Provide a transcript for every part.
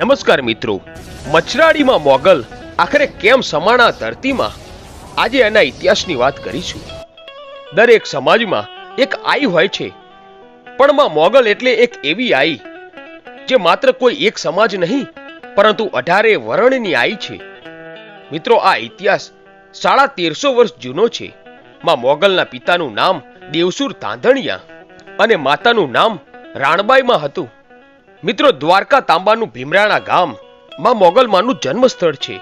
નમસ્કાર મિત્રો. મચરાડીમાં મોગલ આખરે કેમ સમાણા ધરતીમાં? આજે એના ઇતિહાસની વાત કરીશું. દરેક સમાજમાં એક આઈ હોય છે. પણ માં મોગલ એટલે એક એવી આઈ, જે માત્ર કોઈ એક સમાજ નહીં, પરંતુ અઢારે વર્ણની આઈ છે. મિત્રો, આ ઇતિહાસ સાડા તેરસો વર્ષ જૂનો છે. માં મોગલના પિતાનું નામ દેવસુર તાંધણિયા અને માતાનું નામ રાણબાઈમાં હતું. મિત્રો દ્વારકા તાંબાનું ભીમરાણા ગામમાં મોગલમાનું જન્મસ્થળ છે.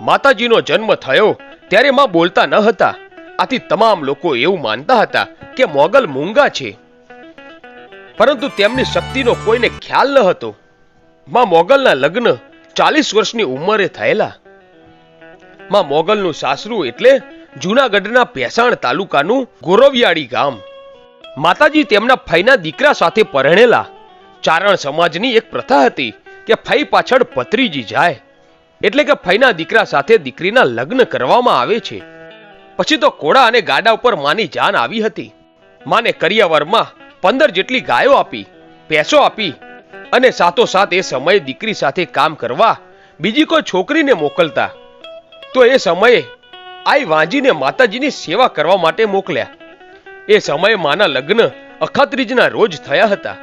માતાજીનો જન્મ થયો ત્યારે માં બોલતા ન હતા. આથી તમામ લોકો એવું માનતા હતા કે મોગલ મૂંગા છે. પરંતુ તેમની શક્તિનો કોઈને ખ્યાલ ન હતો. માં મોગલના લગ્ન ચાલીસ વર્ષની ઉંમરે થયેલા. માં મોગલનું સાસરું એટલે જૂનાગઢના ભેસાણ તાલુકાનું ગોરવિયાળી ગામ. માતાજી તેમના ફઈના દીકરા સાથે પરણેલા. ચારણ સમાજની એક પ્રથા હતી કે ફઈ પાછળ ભત્રીજી જાય. એટલે કે ફઈના દીકરા સાથે દીકરીના લગ્ન કરવામાં આવે છે. પછી તો કોડા અને ગાડા ઉપર માની જાન આવી હતી. માને કરિયાવરમાં પંદર જેટલી ગાયો આપી પૈસો આપી અને સાથોસાથ એ સમયે દીકરી સાથે કામ કરવા બીજી કોઈ છોકરીને મોકલતા. તો એ સમયે આઈ વાંજીને માતાજીની સેવા કરવા માટે મોકલ્યા. એ સમયે માના લગ્ન અખાત્રીજના રોજ થયા હતા.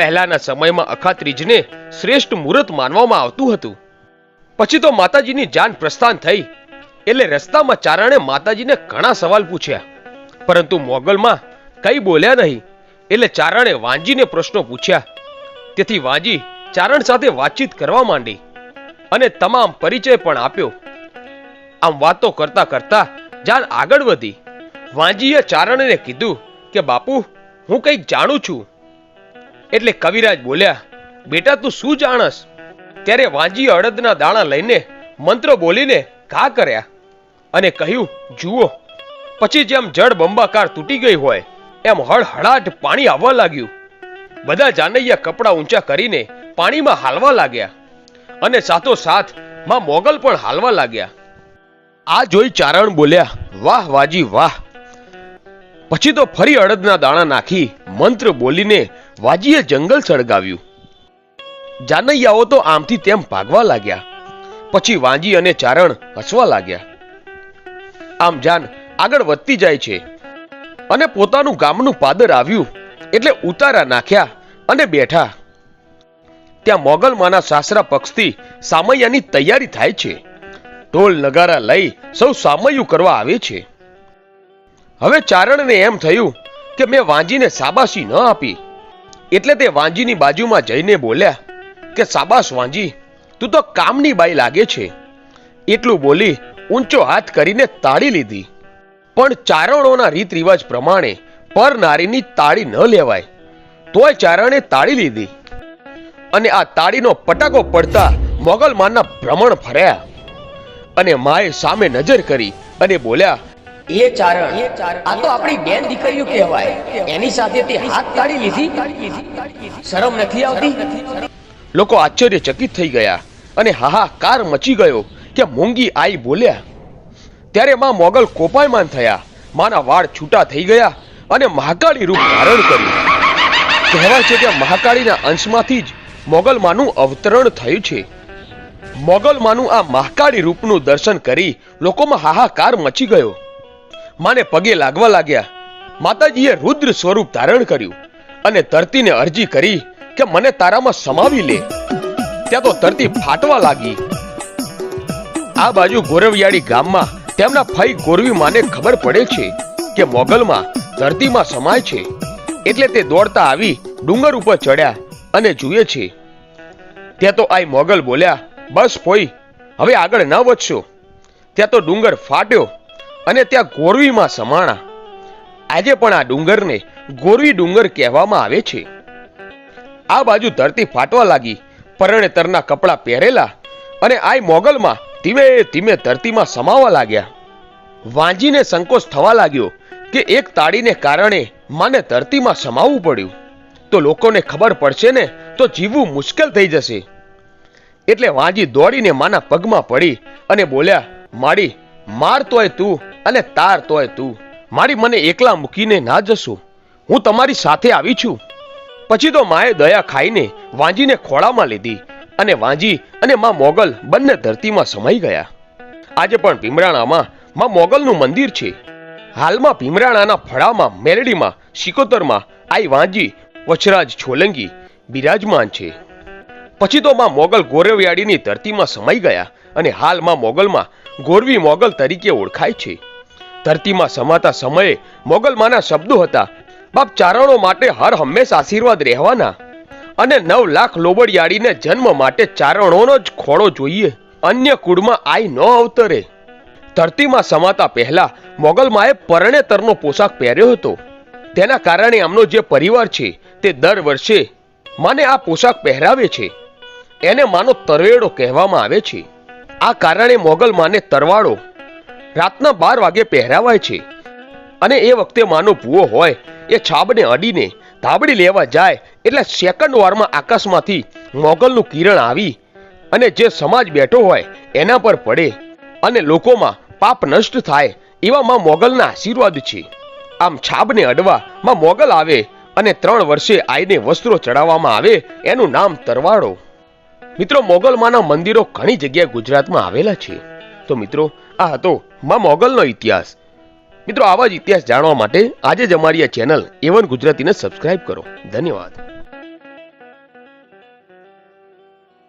પહેલાના સમયમાં અખાત્રીજને શ્રેષ્ઠ મુહૂર્ત માનવામાં આવતું હતું. પછી તો માતાજીની જાન પ્રસ્થાન થઈ. એટલે રસ્તામાં ચારણે માતાજીને ઘણા સવાલ પૂછ્યા. પરંતુ મોગલમાં કઈ બોલ્યા નહીં. એટલે ચારણે વાંજીને પ્રશ્નો પૂછ્યા. તેથી વાંજી ચારણ સાથે વાતચીત કરવા માંડી. અને તમામ પરિચય પણ આપ્યો. આમ વાતો કરતા કરતા જાન આગળ વધી. વાંજીએ ચારણને કીધું કે, બાપુ, હું કંઈક જાણું છું. એટલે કવિરાજ બોલ્યા, બેટા, તું શું જાણસ? ત્યારે વાંજી અડદના દાણા લઈને મંત્ર બોલીને ઘા કર્યા અને કહ્યું, જુઓ, પછી જેમ જળ બંબાકાર તૂટી ગઈ હોય, એમ હળહળાટ પાણી આવવા લાગ્યું. બધા જાનૈયા કપડાં ઊંચા કરીને પાણીમાં હાલવા લાગ્યા અને સાથોસાથમાં મોગલ પણ હાલવા લાગ્યા. આ જોઈ ચારણ બોલ્યા, વાહ, વાજી, વાહ પછી તો ફરી અડદના દાણા નાખી મંત્ર બોલીને વાજીએ જંગલ સળગાવ્યું. જાનૈયાઓ તો આમથી તેમ ભાગવા લાગ્યા. પછી વાંજી અને ચારણ હસવા લાગ્યા. આમ જાન આગળ વધતી જાય છે. અને પોતાનું ગામનું પાદર આવ્યું એટલે ઉતારા નાખ્યા અને બેઠા. ત્યાં મોગલમાના સાસરા પક્ષથી સામૈયાની તૈયારી થાય છે. ઢોલ નગારા લઈ સૌ સામૈયું કરવા આવે છે. હવે ચારણને એમ થયું કે મેં વાંજીને સાબાસી ન આપી. એટલે તે વાંજીની બાજુમાં જઈને બોલ્યા કે સાબાસ વાંજી, તું તો કામની બાઈ લાગે છે. એટલું બોલી ઊંચો હાથ કરીને તાળી લીધી. પણ ચારણોના રીત રિવાજ પ્રમાણે પર નારીની તાળી ન લેવાય. તોય ચારણે તાળી લીધી. અને આ તાળીનો પટાકો પડતા મોગલમાનના ભ્રમણ ફર્યા. અને માએ સામે નજર કરી અને બોલ્યા એ ચારણ, આ તો આપણી બેન દીકરીઓ કહેવાય. એની સાથે તે હાથ તાળી લીધી. શરમ નથી આવતી? લોકો આશ્ચર્યચકિત થઈ ગયા અને હાહાકાર મચી ગયો કે મોંઘી આઈ બોલ્યા. ત્યારે માં મોગલ કોપાયમાન થયા. માના વાળ છૂટા થઈ ગયા અને મહાકાળી રૂપ ધારણ કર્યું. કહેવાય છે કે મહાકાળીના અંશમાંથી જ મોગલ માનું અવતરણ થયું છે. મોગલ માનું આ મહાકાળી રૂપનું દર્શન કરી લોકોમાં હાહાકાર મચી ગયો. માને પગે લાગવા લાગ્યા. માતાજીએ રુદ્ર સ્વરૂપ ધારણ કર્યું અને ધરતીને અરજી કરી કે મને તારામાં સમાવી લે. ત્યાં તો ધરતી ફાટવા લાગી. આ બાજુ ગોરવિયાળી ગામમાં તેમના ફઈ ગોરવી માને ખબર પડે છે કે મોગલમાં ધરતીમાં સમાય છે. એટલે તે દોડતા આવી ડુંગર ઉપર ચડ્યા અને જુએ છે. ત્યાં તો આઈ મોગલ બોલ્યા, બસ પોઈ, હવે આગળ ન વધશો. ત્યાં તો ડુંગર ફાટ્યો અને ત્યાં ગોરવીમાં સમાણા. આજે પણ આ ડુંગરને ગોરવી ડુંગર કહેવામાં આવે છે. આ બાજુ ધરતી ફાટવા લાગી, પરણેતરના કપડાં પહેરેલા અને આઈ મોગલમાં ધીમે ધીમે ધરતીમાં સમાવા લાગ્યા. વાંજીને સંકોચ થવા લાગ્યો કે એક તાળીને કારણે માને ધરતીમાં સમાવવું પડ્યું. તો લોકોને ખબર પડશે ને, તો જીવવું મુશ્કેલ થઈ જશે. એટલે વાંજી દોડીને માના પગમાં પડી અને બોલ્યા, માડી માર તોય તું અને તાર તોય તું. મારી મને એકલા મૂકીને ના જશો. હું તમારી સાથે આવી છું. પછી તો માએ દયા ખાઈને વાંજીને ખોળામાં લીધી અને વાંજી અને માં મોગલ બંને ધરતીમાં સમાઈ ગયા. આજે પણ ભીમરાણામાં માં મોગલનું મંદિર છે. હાલમાં ભીમરાણાના ફળામાં, મેરડીમાં શિકોતરમાં આઈ વાંજી વચરાજ છોલંગી બિરાજમાન છે. પછી તો માં મોગલ ગોરવિયાડીની ધરતીમાં સમાઈ ગયા અને હાલમાં મોગલમાં ગોરવી મોગલ તરીકે ઓળખાય છે. ધરતીમાં સમાતા સમયે મોગલમાંના શબ્દો હતા, બાપ ચારણો માટે હર હંમેશ આશીર્વાદ રહેવાના અને નવ લાખ લોબડિયાળીને જન્મ માટે ચારણોનો જ ખોળો જોઈએ, અન્ય કુળમાં આઈ ન અવતરે. ધરતીમાં સમાતા પહેલા મોગલમાએ પરણેતરનો પોશાક પહેર્યો હતો. તેના કારણે આમનો જે પરિવાર છે તે દર વર્ષે માને આ પોશાક પહેરાવે છે. એને માનો તરવેડો કહેવામાં આવે છે. આ કારણે મોગલ માને તરવાડો. રાતના બાર વાગે પહેરાવાય છે. અને એ વખતે માનો ભૂવો હોય, એ છાબને અડીને ધાબડી લેવા જાય, એટલે સેકન્ડ વારમાં આકાશમાંથી મોગલનું કિરણ આવી અને જે સમાજ બેઠો હોય, એના પર પડે અને લોકોમાં પાપ નષ્ટ થાય, એવા માં મોગલના આશીર્વાદ છે. આમ છાબને અડવા માં મોગલ આવે અને ત્રણ વર્ષે આઈને વસ્ત્રો ચડાવવામાં આવે, એનું નામ તરવાડો. મિત્રો, મોગલમાના મંદિરો ઘણી જગ્યાએ ગુજરાતમાં આવેલા છે. તો મિત્રો, આ હતો માં મોગલનો ઇતિહાસ. મિત્રો, આવા જ ઇતિહાસ જાણવા માટે આજે જ અમારી આ ચેનલ એવન ગુજરાતીને સબસ્ક્રાઇબ કરો. ધન્યવાદ.